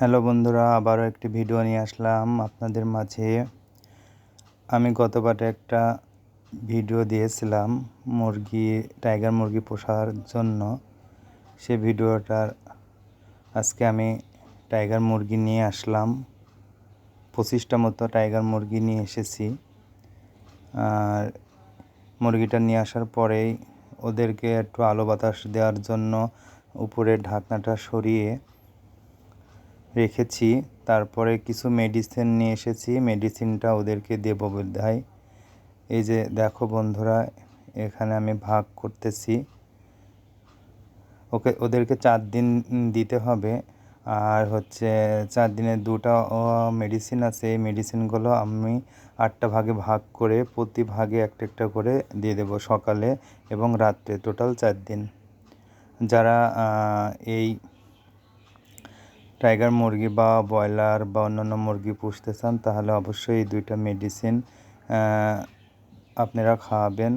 Hello বন্ধুরা, আবারও একটি ভিডিও নিয়ে আসলাম আপনাদের মাঝে। আমি গতবারে একটা ভিডিও দিয়েছিলাম মুরগি, টাইগার মুরগি পোষার জন্য। সে ভিডিওটার আজকে আমি টাইগার মুরগি নিয়ে আসলাম। পঁচিশটা মতো টাইগার মুরগি নিয়ে এসেছি। আর মুরগিটা নিয়ে আসার পরেই ওদেরকে একটু আলো বাতাস দেওয়ার জন্য উপরে ঢাকনাটা সরিয়ে রেখেছি। তারপরে কিছু মেডিসিন নিয়ে এসেছি। মেডিসিনটা ওদেরকে দেবো বোধহয়। এই যে দেখো বন্ধুরা, এখানে আমি ভাগ করতেছি। ওকে, ওদেরকে চার দিন দিতে হবে। আর হচ্ছে চার দিনে দুটো মেডিসিন আছে। এই মেডিসিনগুলো আমি আটটা ভাগে ভাগ করে, প্রতি ভাগে একটা একটা করে দিয়ে দেবো সকালে এবং রাত্রে। টোটাল চার দিন। যারা এই টাইগার মুরগি বা ব্রয়লার বা অন্যান্য মুরগি পুষতে চান, তাহলে অবশ্যই এই দুইটা মেডিসিন আপনারা খাওয়াবেন।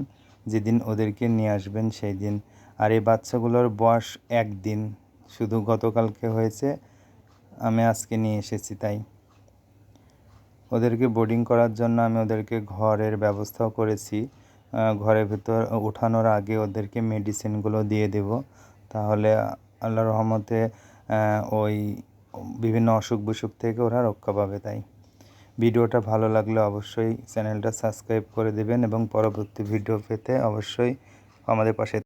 যেদিন ওদেরকে নিয়ে আসবেন সেই দিন আর এই বাচ্চাগুলোর বয়স একদিন। শুধু গতকালকে হয়েছে, আমি আজকে নিয়ে এসেছি তাই। ওদেরকে বোর্ডিং করার জন্য আমি ওদেরকে ঘরের ব্যবস্থাও করেছি। ঘরের ভেতর ওঠানোর আগে ওদেরকে মেডিসিনগুলো দিয়ে দেব। তাহলে আল্লাহ রহমতে ওই বিভিন্ন অসুখ বিসুখ থেকে ওরা রক্ষা পাবে তাই। ভিডিওটা ভালো লাগলে অবশ্যই চ্যানেলটা সাবস্ক্রাইব করে দেবেন এবং পরবর্তী ভিডিও পেতে অবশ্যই আমাদের পাশে